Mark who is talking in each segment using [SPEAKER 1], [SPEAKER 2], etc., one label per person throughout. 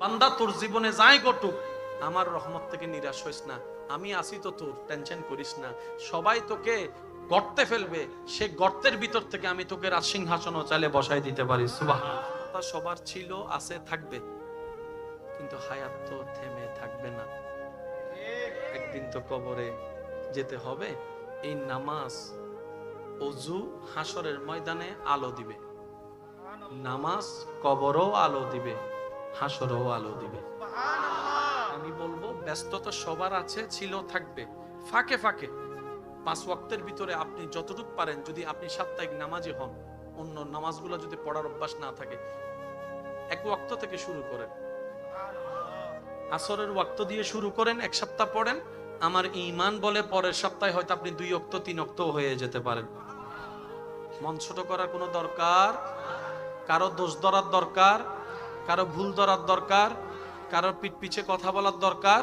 [SPEAKER 1] বান্দা, তোর জীবনে যাই ঘটুক, আমার রহমত থেকে নিরাশ হইস না। আমি আসি তো তোর, টেনশন করিস না। সবাই তোকে গর্তে ফেলবে, সে গর্তের ভিতর থেকে আমি তোকে রাজ সিংহাসন চালে বসাই দিতে পারি সবার ছিল, আছে, থাকবে। কিন্তু হায়াত তো থেমে থাকবে না। একদিন তো কবরে যেতে হবে, এই নামাজ অজু হাসরের ময়দানে আলো দিবে। নামাজ কবরও আলো দিবে। হাসরও আলো দিবে। আমি বলব ব্যস্ততা সবার আছে ছিল থাকবে। ফাঁকে ফাঁকে। পাঁচ ওয়াক্তের ভিতরে আপনি যতটুকু পারেন যদি আপনি সাপ্তাহিক নামাজি হন অন্য নামাজগুলো যদি পড়ার অভ্যাস না থাকে এক ওয়াক্ত থেকে শুরু করেন। আসরের ওয়াক্ত দিয়ে শুরু করেন এক সপ্তাহ পড়েন। আমার ইমান বলে পরের সপ্তাহে হয়তো আপনি দুই অক্ত তিন অক্ত হয়ে যেতে পারেন। মন ছোট করার কোনো দরকার? কারও দোষ ধরার দরকার? কারও ভুল ধরার দরকার, কারও পিঠ পিছে কথা বলার দরকার,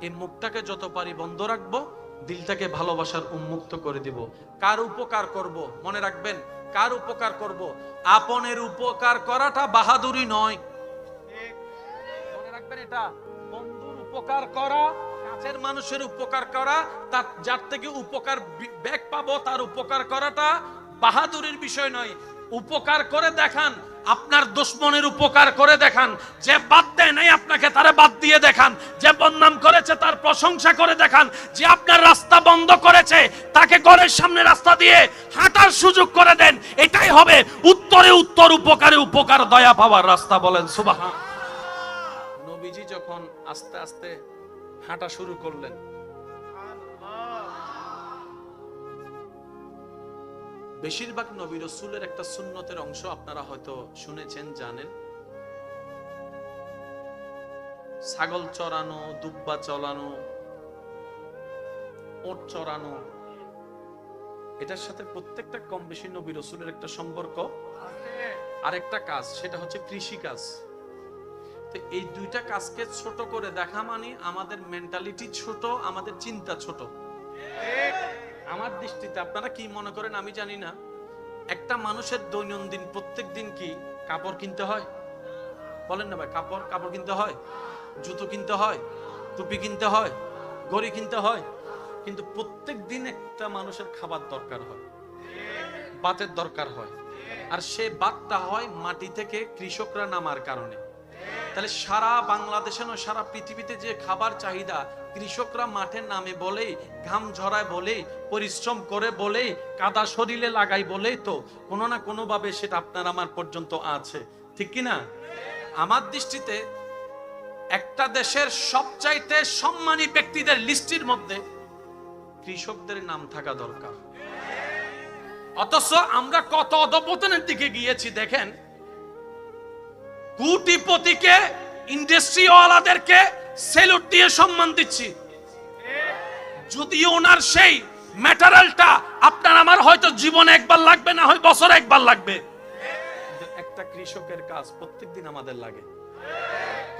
[SPEAKER 1] এই মুখটাকে যত পারি বন্ধ রাখব, দিলটাকে ভালোবাসার উন্মুক্ত করে দিব। কার উপকার করব? মনে রাখবেন, কার উপকার করব? আপনের উপকার করাটা বাহাদুরি নয়। মনে রাখবেন এটা, বন্ধুর উপকার করা, কাছের মানুষের উপকার করা, তার, যার থেকে উপকার বি- ব্যাক পাবো, তার উপকার করাটা বাহাদুরির বিষয় নয়। উপকার করে দেখান আপনার দুশ্মনের উপকার করে দেখান। যে বাদ দেয় নাই আপনাকে, তারে বাদ দিয়ে দেখান। যে বদনাম করেছে, তার প্রশংসা করে দেখান। যে আপনার রাস্তা বন্ধ করেছে, তাকে ঘরের সামনে রাস্তা দিয়ে হাঁটার সুযোগ করে দেন। এটাই হবে উত্তরে উত্তর, উপকারে উপকার, দয়া পাওয়ার রাস্তা বলেন সুবাহ নবীজি যখন আস্তে আস্তে হাঁটা শুরু করলেন বেশিরভাগ নবী রসুলের একটা সুন্নতের অংশ আপনারা হয়তো শুনেছেন, জানেন। ছাগল চড়ানো, দুব্বা চলানো, ওট চড়ানো, এটার সাথে প্রত্যেকটা কম বেশি নবী রসুলের একটা সম্পর্ক। আরেকটা কাজ, সেটা হচ্ছে কৃষি কাজ। তো এই দুইটা কাজকে ছোট করে দেখা মানে আমাদের মেন্টালিটি ছোট, আমাদের চিন্তা ছোট। আমার দৃষ্টিতে আপনারা কি মনে করেন আমি জানি না। একটা মানুষের দৈনন্দিন প্রত্যেক দিন কি কাপড় কিনতে হয়? বলেন না ভাই, কাপড় কাপড় কিনতে হয়, জুতো কিনতে হয়, টুপি কিনতে হয়, ঘড়ি কিনতে হয়, কিন্তু প্রত্যেক দিন একটা মানুষের খাবার দরকার হয়, বাতের দরকার হয়। আর সে বাতটা হয় মাটি থেকে কৃষকরা নামার কারণে। তাহলে সারা বাংলাদেশে নয়, সারা পৃথিবীতে যে খাবার চাহিদা কৃষকরা মাঠের নামে বলেই, ঘাম ঝরায় বলেই, পরিশ্রম করে বলেই, কাদা শরীরে লাগাই বলেই তো কোনো না কোনোভাবে সেটা আপনার আমার পর্যন্ত আছে। ঠিক কি না? আমার দৃষ্টিতে একটা দেশের সবচাইতে সম্মানী ব্যক্তিদের লিস্টির মধ্যে কৃষকদের নাম থাকা দরকার। অথচ আমরা কত অধপতনের দিকে গিয়েছি দেখেন কোটিপতিকে ইন্ডাস্ট্রিওয়ালাদেরকে সেলুট দিয়ে সম্মান দিচ্ছি। যদি ওনার সেই ম্যাটারালটা আপনার আমার হয়তো জীবনে একবার লাগবে না হয় বছরে একবার লাগবে। একটা কৃষকের কাজ প্রত্যেকদিন আমাদের লাগে।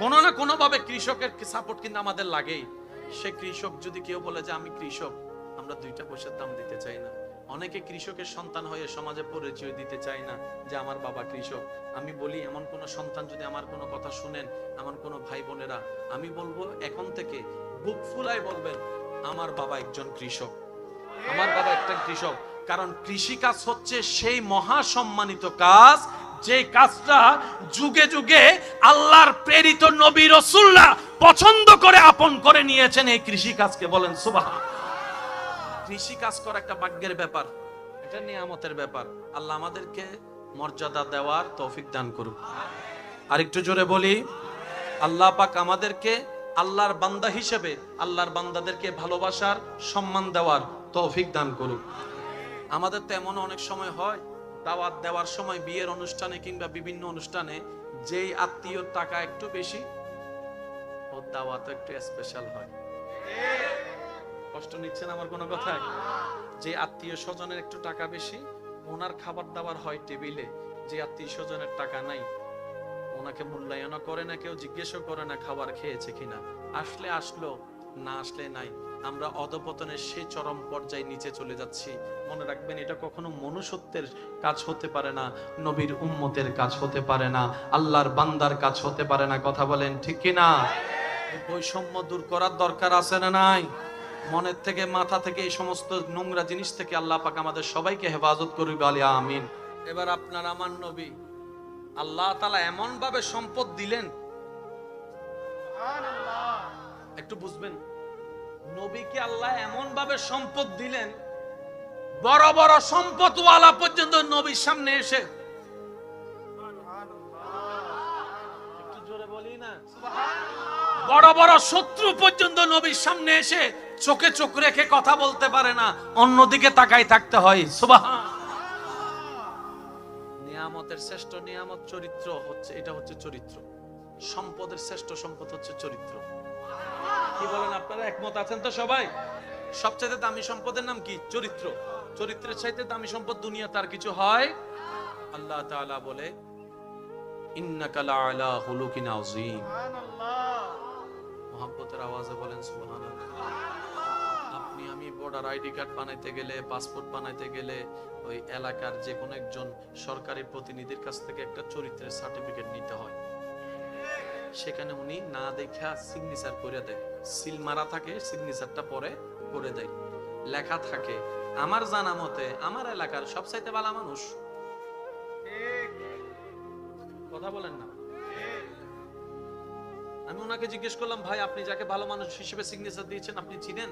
[SPEAKER 1] কোনো না কোনো ভাবে কৃষকের সাপোর্ট কিন্তু আমাদের লাগেই। সে কৃষক যদি কেউ বলে যে আমি কৃষক আমরা দুইটা পয়সার দাম দিতে চাই না। অনেকে কৃষকের সন্তান হয়ে সমাজে পরিচয় দিতে চায় না যে আমার বাবা কৃষক। আমি বলি, এমন কোন সন্তান যদি আমার কোনো কথা শুনেন, আমার কোনো ভাই বোনেরা, আমি বলব এখন থেকে বুক ফুলাই বলবেন, আমার বাবা একজন কৃষক। আমার বাবা একটা কৃষক। কারণ কৃষি কাজ হচ্ছে সেই মহা সম্মানিত কাজ, যে কাজটা যুগে যুগে আল্লাহর প্রেরিত নবী রসুল্লাহ পছন্দ করে আপন করে নিয়েছেন। এই কৃষি কাজকে বলেন সুবাহ কৃষি কাজ করা একটা ভাগ্যের ব্যাপার, এটা নিয়ামতের ব্যাপার। আল্লাহ আমাদেরকে মর্যাদা দেওয়ার তৌফিক দান করুক। আরেকটু জোরে বলি, আল্লাহ পাক আমাদেরকে আল্লাহর বান্দা হিসেবে, আল্লাহর বান্দাদেরকে ভালোবাসার সম্মান দেওয়ার তৌফিক দান করুক। আমাদের তো এমন অনেক সময় হয়, দাওয়াত দেওয়ার সময়, বিয়ের অনুষ্ঠানে কিংবা বিভিন্ন অনুষ্ঠানে যেই আত্মীয় টাকা একটু বেশি, ওর দাওয়াত একটু স্পেশাল হয়। কষ্ট নিচ্ছেন আমার কোনো কথায়? যে আত্মীয় স্বজনের একটু টাকা বেশি, ওনার খাবার দাবার হয় টেবিলে, যে আত্মীয় স্বজনের টাকা নাই, ওনাকে মূল্যায়নও করে না, কেউ জিজ্ঞেসও করে না খাবার খেয়েছে কিনা। আসলে আসলো, না আসলে নাই। আমরা অধপতনের সেই চরম পর্যায়ে নিচে চলে যাচ্ছি। মনে রাখবেন, এটা কখনো মনুষ্যত্বের কাজ হতে পারে না, নবীর উম্মতের কাজ হতে পারে না, আল্লাহর বান্দার কাজ হতে পারে না। কথা বলেন ঠিক কি না বৈষম্য দূর করার দরকার আছে না নাই? মনের থেকে মাথা থেকে এই সমস্ত নোংরা জিনিস থেকে আল্লাহ পাক আমাদের সবাইকে হেফাজত করবে বলে আমিন। এবার আপনার আমার নবী আল্লাহ তালা এমন ভাবে সম্পদ দিলেন। একটু বুঝবেন নবীকে আল্লাহ এমন ভাবে সম্পদ দিলেন? বড় বড় সম্পদওয়ালা পর্যন্ত নবীর সামনে এসে। একটু জোরে বলি না? বড় বড় শত্রু পর্যন্ত নবীর সামনে এসে। চোখে চোখ রেখে কথা বলতে পারে না অন্যদিকে তাকাই থাকতে হয়। সুবহান। নিয়ামতের শ্রেষ্ঠ নিয়ামত চরিত্র হচ্ছে এটা হচ্ছে চরিত্র। সম্পদের শ্রেষ্ঠ সম্পদ হচ্ছে চরিত্র। কি বলেন আপনারা একমত আছেন তো সবাই? সবচেয়ে দামি সম্পদের নাম কি? চরিত্র। চরিত্রের চাইতে দামি সম্পদ দুনিয়া তার কিছু হয়? আল্লাহ তাআলা বলে ইন্নাকা লাআলা হুলুকিন আযীম। মোহাব্বতের আওয়াজে বলেন সুবহানাল্লাহ। ভোটার আইডি কার্ড বানাইতে গেলে পাসপোর্ট বানাইতে গেলে, ওই এলাকার যে কোনো একজন সরকারি প্রতিনিধির কাছ থেকে একটা চরিত্রের সার্টিফিকেট নিতে হয়। সেখানে উনি না দেখা সিগনেচার করে দেয়। সিল মারা থাকে সিগনেচারটা পরে করে দেয়। লেখা থাকে, আমার জানা মতে আমার এলাকার সবচাইতে ভালো মানুষ। কথা বলেন না। আমি ওনাকে জিজ্ঞেস করলাম, ভাই, আপনি যাকে ভালো মানুষ হিসেবে সিগনেচার দিয়েছেন, আপনি চিনেন?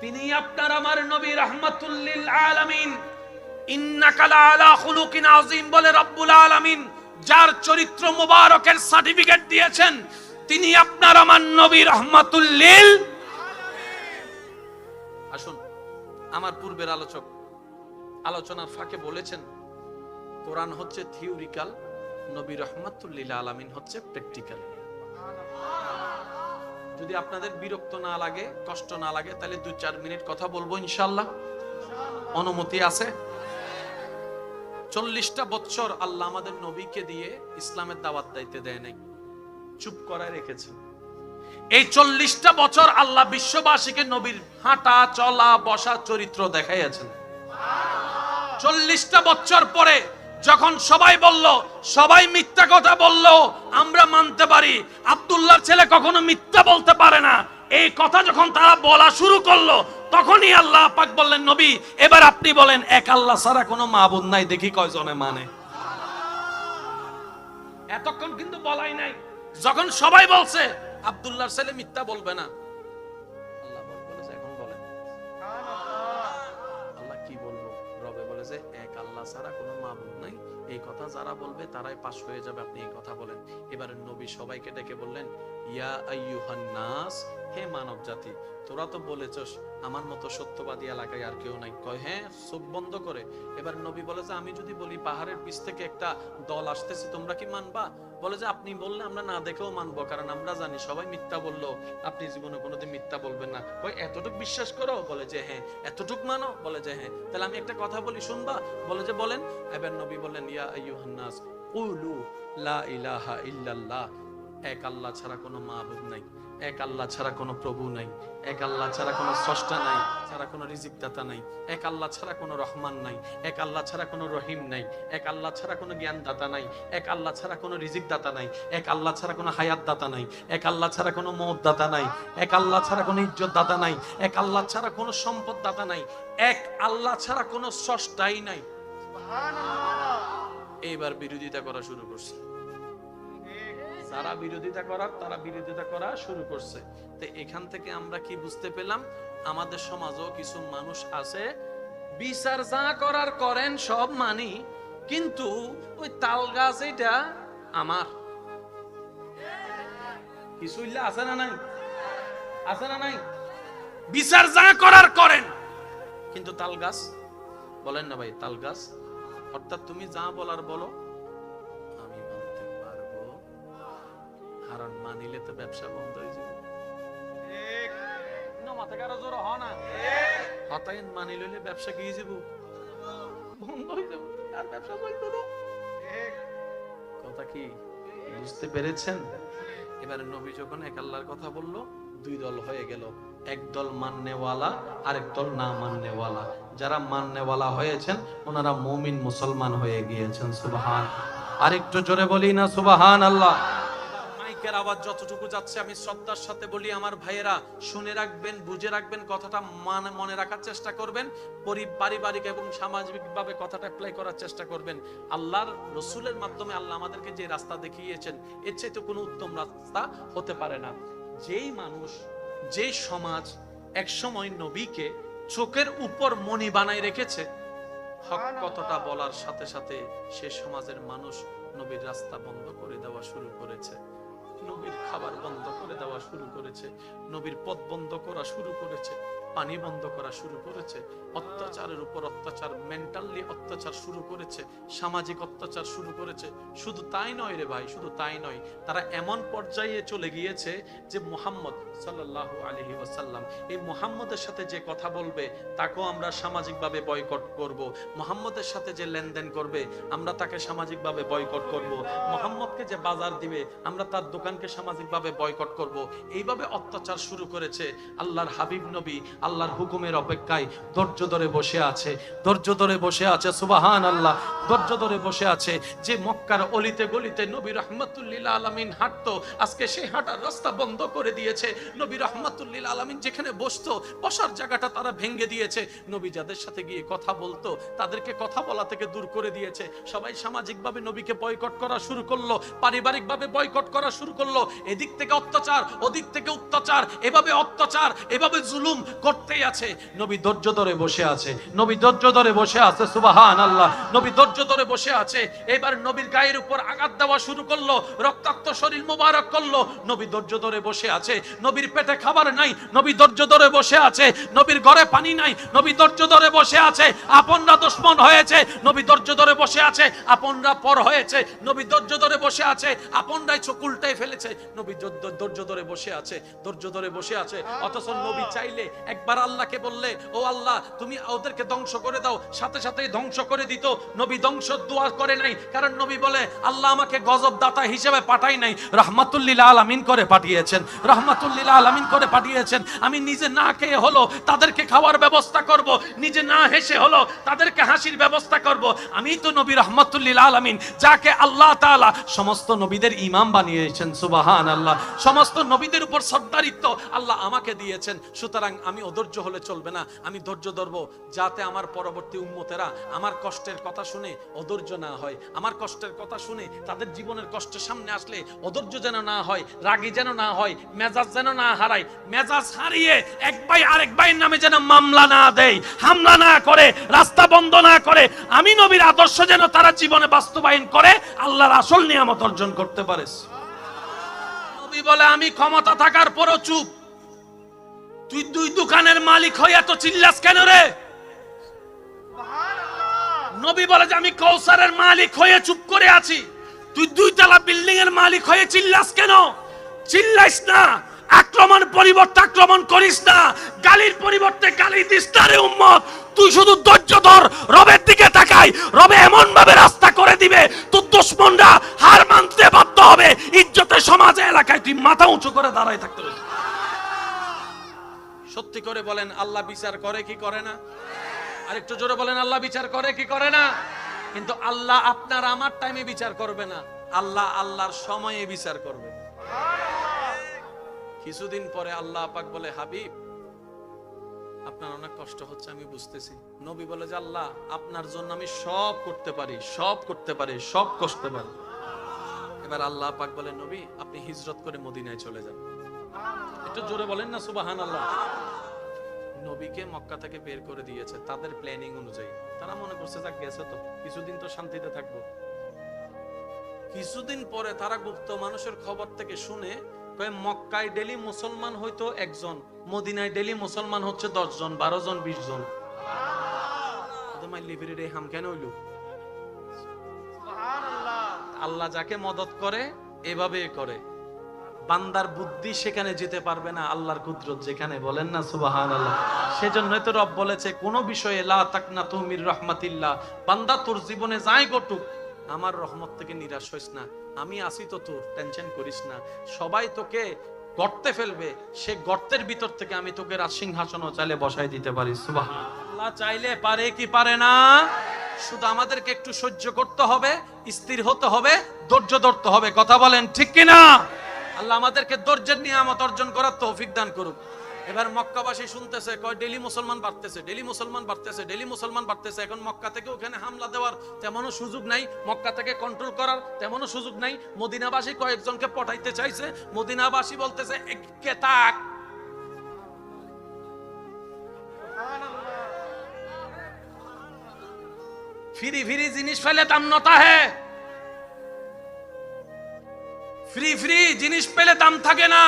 [SPEAKER 1] তিনি আপনার আমার নবী রহমাতুল্লিল আলামিন। ইন্নাকা লাআলা খুলুকিন আযীম বলে রব্বুল আলামিন, যার চরিত্র মোবারকের সার্টিফিকেট দিয়েছেন, তিনি আপনার আমার নবী রহমাতুল্লিল আসুন, আমার পূর্বের আলোচক আলোচনার ফাঁকে বলেছেন, কোরআন হচ্ছে থিওরিক্যাল, নবী রহমাতুল্লিল আলামিন হচ্ছে প্র্যাকটিক্যাল। যদি আপনাদের বিরক্ত না লাগে, কষ্ট না লাগে, তাহলে দুই চার মিনিট কথা বলব ইনশাল্লাহ অনুমতি আছে। চল্লিশটা বছর আল্লাহ আমাদের নবীকে দিয়ে ইসলামের দাওয়াত দাইতে দেয় নাই। চুপ করায় রেখেছেন এই চল্লিশটা বছর আল্লাহ বিশ্ববাসীকে নবীর হাঁটা, চলা, বসা, চরিত্র দেখাইয়াছেন। চল্লিশটা বছর পরে যখন সবাই বলল, সবাই মিথ্যা কথা বলল, আমরা মানতে পারি। আব্দুল্লাহর ছেলে কখনো মিথ্যা বলতে পারে না। এই কথা যখন তারা বলা শুরু করল, তখনই আল্লাহ পাক বললেন, নবী, এবার আপনি বলেন, এক আল্লাহ ছাড়া কোনো মাবুদ নাই, দেখি কয়জনে মানে। এতক্ষণ কিন্তু বলাই নাই। যখন সবাই বলছে, আব্দুল্লাহর ছেলে মিথ্যা বলবে না। আল্লাহ ছাড়া কোনো মাবুদ নাই। এই কথা যারা বলবে তারাই পাশ হয়ে যাবে, আপনি এই কথা বলেন। এবারে নবী সবাইকে ডেকে বললেন ইয়া হে মানব জাতি, তোরা তো বলেছস, আমার মতো সত্যবাদী এলাকায় আর কেউ নাই। কয় হ্যাঁ চোখ বন্ধ করে। এবার নবী বলে যে, আমি যদি বলি, পাহাড়ের পিছ থেকে একটা দল আসতেছে, তোমরা কি মানবা? বলে যে, আপনি বললে আমরা না দেখেও মানবো, কারণ আমরা জানি, সবাই মিথ্যা বলল। আপনি জীবনে কোনোদিন মিথ্যা বলবেন না। কই এতটুক বিশ্বাস করো? বলে যে হ্যাঁ এতটুক মানো? বলে যে হ্যাঁ। তাহলে আমি একটা কথা বলি, শুনবা? বলে যে, বলেন, এবার নবী বললেন, ইয়া আইয়ুহান নাস, কুলু ইলাহা ইল্লাল্লাহ। এক আল্লাহ ছাড়া কোনো মাবুদ নাই এক আল্লাহ ছাড়া কোনো প্রভু নাই এক আল্লাহ ছাড়া কোনো স্রষ্টা নাই ছাড়া কোনো রিজিক দাতা নাই এক আল্লাহ ছাড়া কোনো রহমান নাই এক আল্লাহ ছাড়া কোনো রহিম নাই এক আল্লাহ ছাড়া কোনো জ্ঞান দাতা নাই এক আল্লাহ ছাড়া কোনো রিজিক দাতা নাই এক আল্লাহ ছাড়া কোনো হায়াত দাতা নাই এক আল্লাহ ছাড়া কোনো মত দাতা নাই এক আল্লাহ ছাড়া কোনো ইজ্জত দাতা নাই এক আল্লাহ ছাড়া কোনো সম্পদ দাতা নাই এক আল্লাহ ছাড়া কোনো স্রষ্টাই নাই এইবার বিরোধিতা করা শুরু করছে যারা বিরোধিতা করার, তারা বিরোধিতা করা শুরু করছে। তো এখান থেকে আমরা কি বুঝতে পেলাম? আমাদের সমাজও কিছু মানুষ আছে, বিচার যা করার করেন সব মানি, কিন্তু ওই তাল গাছ এটা আমার। কিছু আছে না নাই? আছে না নাই? বিচার যা করার করেন। কিন্তু তাল গাছ, বলেন না ভাই, তাল গাছ। অর্থাৎ তুমি যা বলার বলো। কারণ মানিলে তো ব্যবসা বন্ধ হয়ে যাবে। না, মাথা কারও জোর হ না। হতাইন মানি লইলে ব্যবসা গিয়ে যাব। বন্ধ হয়ে যাবে। আর ব্যবসা না কথা কি? বুঝতে পেরেছেন? এবারে নবী যখন এক আল্লাহর কথা বলল দুই দল হয়ে গেল। এক দল মাননেওয়ালা আরেক দল না মাননেওয়ালা। যারা মাননেওয়ালা হয়েছেন ওনারা মুমিন মুসলমান হয়ে গিয়েছেন সুবহান। আরেকটু জোরে বলি না সুবহান আল্লাহ মাইকের আওয়াজ যতটুকু যাচ্ছে, আমি শ্রদ্ধার সাথে বলি, আমার ভাইয়েরা, শুনে রাখবেন, বুঝে রাখবেন, কথাটা মানে মনে রাখার চেষ্টা করবেন পারিবারিক এবং সামাজিকভাবে কথাটা অ্যাপ্লাই করার চেষ্টা করবেন। আল্লাহর, রসুলের মাধ্যমে আল্লাহ আমাদেরকে যে রাস্তা দেখিয়েছেন, এর চাইতে কোনো উত্তম রাস্তা হতে পারে না। যেই মানুষ, যেই সমাজ একসময় নবীকে চোখের উপর মনি বানায় রেখেছে, হক কথাটা বলার সাথে সাথে সে সমাজের মানুষ নবীর রাস্তা বন্ধ করে দেওয়া শুরু করেছে। নবীর খাবার বন্ধ করে দেওয়া শুরু করেছে নবীর পথ বন্ধ করা শুরু করেছে। পানি বন্ধ করা শুরু করেছে, অত্যাচারের উপর অত্যাচার মেন্টালি অত্যাচার শুরু করেছে, সামাজিক অত্যাচার শুরু করেছে। শুধু তাই নয় রে ভাই, শুধু তাই নয়, তারা এমন পর্যায়ে চলে গিয়েছে যে মুহাম্মদ সাল্লাল্লাহু আলাইহি ওয়াসাল্লাম, এই মুহাম্মদের সাথে যে কথা বলবে, তাকেও আমরা সামাজিকভাবে বয়কট করব। মোহাম্মদের সাথে যে লেনদেন করবে, আমরা তাকে সামাজিকভাবে বয়কট করব। মোহাম্মদকে যে বাজার দিবে, আমরা তার দোকানকে সামাজিকভাবে বয়কট করব। এইভাবে অত্যাচার শুরু করেছে আল্লাহর হাবিব নবী আল্লাহর হুকুমের অপেক্ষায় ধৈর্য ধরে বসে আছে, ধৈর্য ধরে বসে আছে সুবাহান আল্লাহ ধৈর্য ধরে বসে আছে। যে মক্কার অলিতে গলিতে নবী রহমতুল্লিল আলমিন হাঁটতো, আজকে সেই হাঁটার রাস্তা বন্ধ করে দিয়েছে। নবী রহমতুল্লিল আলমিন যেখানে বসতো, বসার জায়গাটা তারা ভেঙে দিয়েছে। নবী যাদের সাথে গিয়ে কথা বলতো, তাদেরকে কথা বলা থেকে দূর করে দিয়েছে। সবাই সামাজিকভাবে নবীকে বয়কট করা শুরু করল, পারিবারিকভাবে বয়কট করা শুরু করল। এদিক থেকে অত্যাচার, ওদিক থেকে অত্যাচার, এভাবে অত্যাচার, এভাবে জুলুম করতেই আছে নবী ধৈর্য ধরে বসে আছে নবী ধৈর্য ধরে বসে আছে সুবাহান আল্লাহ নবী ধৈর্য ধরে বসে আছে এবার নবীর গায়ের উপর আঘাত দেওয়া শুরু করল রক্তাক্ত শরীর মোবারক করল নবী ধৈর্য ধরে বসে আছে নবীর পেটে খাবার নাই নবী ধৈর্য ধরে বসে আছে নবীর ঘরে পানি নাই নবী ধৈর্য ধরে বসে আছে আপনরা দুশ্মন হয়েছে নবী ধৈর্য ধরে বসে আছে আপনরা পর হয়েছে নবী ধৈর্য ধরে বসে আছে আপনরাই চোখ উল্টাই ফেলেছে নবী ধৈর্য- ধরে বসে আছে ধৈর্য ধরে বসে আছে অথচ নবী চাইলে একবার আল্লাহকে বললে, ও আল্লাহ, তুমি ওদেরকে ধ্বংস করে দাও। সাথে সাথে ধ্বংস করে দিত। নবী ধ্বংস দোয়া করে নাই। কারণ নবী বলে, আল্লাহ আমাকে গজব দাতা হিসেবে পাঠাই নাই। রহমাতুল্লিল আলামিন করে পাঠিয়েছেন। রহমাতুল্লিল আলামিন করে পাঠিয়েছেন। আমি নিজে না খেয়ে হলো, তাদেরকে খাওয়ার ব্যবস্থা করব। নিজে না হেসে হলো, তাদেরকে হাসির ব্যবস্থা করব। আমি তো নবী রহমাতুল্লিল আলামিন, যাকে আল্লাহ তাআলা সমস্ত নবীদের ইমাম বানিয়েছেন সুবাহান আল্লাহ সমস্ত নবীদের উপর সর্দারিত্ব আল্লাহ আমাকে দিয়েছেন। সুতরাং আমি অধৈর্য হলে চলবে না। আমি ধৈর্য ধরব যাতে আমার পরবর্তী উম্মতেরা আমার কষ্টের কথা শুনে অধৈর্য না হয়। আমার কষ্টের কথা শুনে তাদের জীবনের কষ্টের সামনে আসলে অধৈর্য যেন না হয়, রাগী যেন না হয়, মেজাজ যেন না হারায়, মেজাজ হারিয়ে এক ভাই আরেক ভাইয়ের নামে যেন মামলা না দেয়, হামলা না করে, রাস্তা বন্ধ না করে, আমি নবীর আদর্শ যেন তারা জীবনে বাস্তবায়ন করে, আল্লাহর আসল নিয়ামত অর্জন করতে পারে। নবী বলে, আমি ক্ষমতা থাকার পরও চুপ। তুই দুই দোকানের মালিক হয়ে এত চিল্লাস কেন রে? নবী বলে যে আমি কৌসারের মালিক হয়ে চুপ করে আছি। তুই দুই তলা বিল্ডিং এর মালিক হয়ে চিল্লাস কেন? চিল্লাইস না। আক্রমণ পরিবর্তে আক্রমণ করিস না। গালির পরিবর্তে গালি দিস না রে উম্মত। তুই শুধু ধৈর্য ধর, রবের দিকে তাকাই। রবে এমন ভাবে রাস্তা করে দিবে, তোর দুশ্মনরা হার মানতে বাধ্য হবে। ইজ্জতের সমাজে, এলাকায় তুই মাথা উঁচু করে দাঁড়ায় থাকতে হবে সত্যি করে বলেন, আল্লাহ বিচার করে কি করে না? আর একটু জোরে বলেন, আল্লাহ বিচার করে কি করে না? কিন্তু আল্লাহ আপনার আমার টাইমে বিচার করবে না। আল্লাহ আল্লাহর সময়ে বিচার করবে। কিছুদিন পরে আল্লাহ পাক বলে, হাবিব, আপনার অনেক কষ্ট হচ্ছে, আমি বুঝতেছি। নবী বলে যে, আল্লাহ, আপনার জন্য আমি সব করতে পারি, সব করতে পারি, সব করতে পারি। এবার আল্লাহ পাক বলে, নবী, আপনি হিজরত করে মদিনায় চলে যান। একটু জোরে বলেন না সুবাহান আল্লাহ নবীকে মক্কা থেকে বের করে দিয়েছে তাদের প্ল্যানিং অনুযায়ী। তারা মনে করছে যাক গেছে তো। কিছুদিন তো শান্তিতে থাকব। কিছুদিন পরে তারা গুপ্ত মানুষের খবর থেকে শুনে মক্কায় ডেলি মুসলমান হয়তো একজন মদিনায় ডেলি মুসলমান হচ্ছে দশ জন বারো জন বিশ জন। এই হাম কেন হইল? আল্লাহ যাকে মদত করে এভাবে করে। বান্দার বুদ্ধি সেখানে যেতে পারবে না, আল্লাহর কুদরত যেখানে, বলেন না সুবাহান আল্লাহ সেজন্য তো রব বলেছে, কোন বিষয়ে লা তাকনা তুমির রহমাতিল্লাহ, বান্দা তোর জীবনে যাই ঘটুক, আমার রহমত থেকে নিরাশ হইস না। আমি আসি তো তোর, টেনশন করিস না। সবাই তোকে গর্তে ফেলবে, সে গর্তের ভিতর থেকে আমি তোকে রাজ সিংহাসনও চাইলে বসাই দিতে পারি সুবাহ আল্লাহ চাইলে পারে কি পারে না? শুধু আমাদেরকে একটু সহ্য করতে হবে, স্থির হতে হবে, ধৈর্য ধরতে হবে, কথা বলেন ঠিক কিনা? আল্লাহ আমাদেরকে ধৈর্যের নিয়ামত অর্জন করার তৌফিক দান করুক। এবার মক্কাবাসী শুনতেছে, কয় ডেলি মুসলমান বাড়তেছে ডেলি মুসলমান বাড়তেছে ডেলি মুসলমান বাড়তেছে। এখন মক্কা থেকে ওখানে হামলা দেওয়ার তেমনও সুযোগ নাই। মক্কা থেকে কন্ট্রোল করার তেমনও সুযোগ নাই। মদিনাবাসী কয়েকজনকে পটাইতে চাইছে। মদিনাবাসী বলতেছে, একে তাক ফিরি ফিরি জিনিস ফেলে দাম নতা হে। ফ্রি ফ্রি জিনিস পেলে দাম থাকে না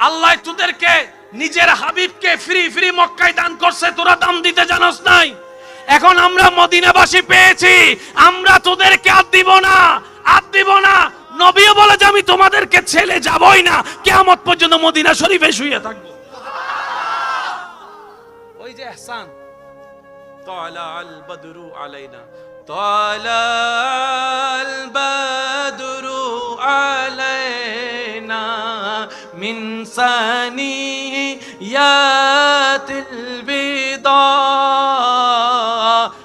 [SPEAKER 1] আল্লাহ তোদেরকে নিজের হাবিবকে ফ্রি ফ্রি মক্কায় দান করছে তোরা দাম দিতে জানোস নাই এখন আমরা মদিনাবাসী পেয়েছি আমরা তোদেরকে আর দিব না আর দিব না নবীও বলে যে আমি তোমাদেরকে ছেলে যাবই না কেয়ামত পর্যন্ত মদিনা শরীফে শুয়ে থাকবো ওই যে এহসান طلع البدر علينا طلع البدر علينا من ثنيات البيضاء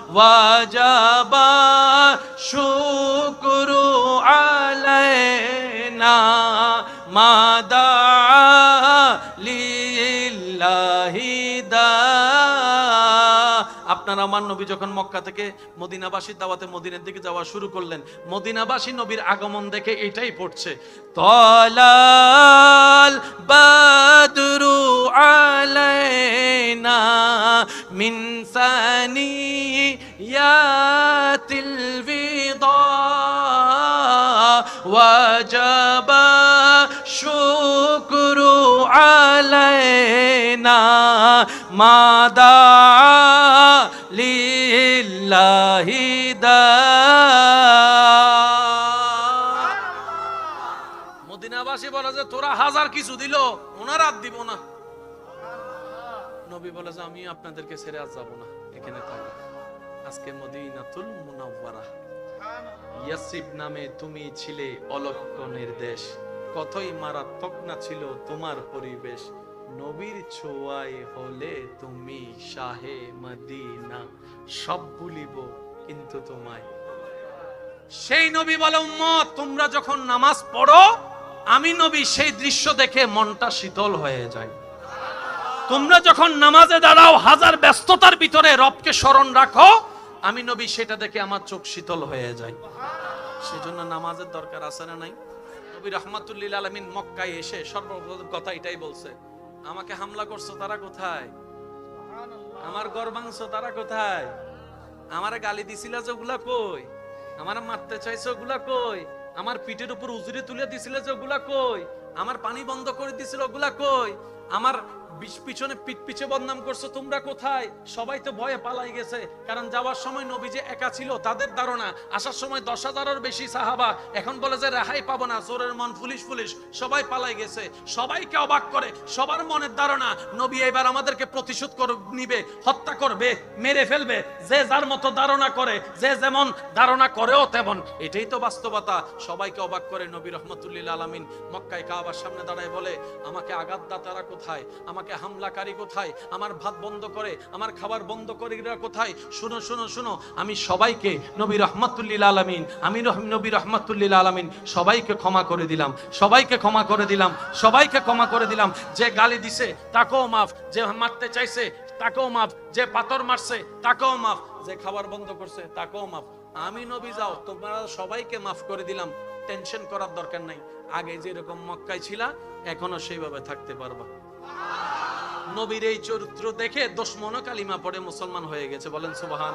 [SPEAKER 1] وجب আপনার আমার নবী যখন মক্কা থেকে মদিনাবাসীর দাওয়াতে মদিনের দিকে যাওয়া শুরু করলেন মদিনাবাসী নবীর আগমন দেখে এটাই পড়ছে তলাল বাদরু আলাইনা মিন সানিয়াতিল বিদা وجب شكر علينا ما دعا মদিনাবাসী বলে যে, তোরা হাজার কিছু দিল, ওনার আর দিব না। নবী বলে যে, আমি আপনাদেরকে ছেড়ে আর না, এখানে থাকব। আজকে মদিনাতুল মুনাওয়ারা। ইয়াসিব নামে তুমি ছিলে অলক্ষ নির্দেশ, কতই মারাত্মক না ছিল তোমার পরিবেশ। নবীর ছোঁয়ায় হলে তুমি শাহে মদিনা। সব ভুলিব কিন্তু তোমায়। সেই নবী বলে, উম্মত, তোমরা যখন নামাজ পড়ো, আমি নবী সেই দৃশ্য দেখে মনটা শীতল হয়ে যায়। তোমরা যখন নামাজে দাঁড়াও, হাজার ব্যস্ততার ভিতরে রবকে স্মরণ রাখো, আমি নবী সেটা দেখে আমার চোখ শীতল হয়ে যায়। সেজন্য নামাজের দরকার আছে না নাই? নবী রহমাতুল্লিল আলমিন মক্কায় এসে সর্বপ্রথম কথা এটাই বলছে আমাকে হামলা করছ তারা কোথায়? আমার গর্বাংশ তারা কোথায়? আমারে গালি দিছিল যে ওগুলা কই? আমার মারতে চাইছে ওগুলা কই? আমার পিঠের উপর উজুরে তুলে দিছিল যে ওগুলা কই? আমার পানি বন্ধ করে দিছিল ওগুলা কই? আমার পিছনে পিঠ পিছে বদনাম করছ, তোমরা কোথায়? সবাই তো ভয়ে পালাই গেছে। কারণ যাওয়ার সময় নবী যে একা ছিল, তাদের ধারণা, আসার সময় দশ হাজারের বেশি সাহাবা। এখন বলে যে রেহাই পাবো না, জোরের মন পুলিশ পুলিশ সবাই পালাই গেছে। সবাইকে অবাক করে, সবার মনের ধারণা, নবী এবার আমাদেরকে প্রতিশোধ করে, নিবে, হত্যা করবে, মেরে ফেলবে। যে যার মতো ধারণা করে, যে যেমন ধারণা করেও তেমন। এটাই তো বাস্তবতা। সবাইকে অবাক করে নবী রহমতুল্লিল আলমিন মক্কায় কাবার সামনে দাঁড়ায় বলে, আমাকে আঘাত দাতারা কোথায়? আমাকে হামলাকারী কোথায়? আমার ভাত বন্ধ করে, আমার খাবার বন্ধ করে কোথায়? শুনো শুনো শুনো, আমি সবাইকে নবী রহমতুল্লিল আলমিন, আমি নবী রহমতুল্লিল আলমিন সবাইকে ক্ষমা করে দিলাম, সবাইকে ক্ষমা করে দিলাম, সবাইকে ক্ষমা করে দিলাম। যে গালি দিছে, তাকেও মাফ, যে মারতে চাইছে, তাকেও মাফ, যে পাথর মারছে, তাকেও মাফ, যে খাবার বন্ধ করছে, তাকেও মাফ। আমি নবী যাও, তোমরা সবাইকে মাফ করে দিলাম, টেনশন করার দরকার নাই। আগে যেরকম মক্কায় ছিলা, এখনও সেইভাবে থাকতে পারবা। নবীর এই চরিত্র দেখে দোষ কালিমা পড়ে মুসলমান হয়ে গেছে বলেন সুবাহান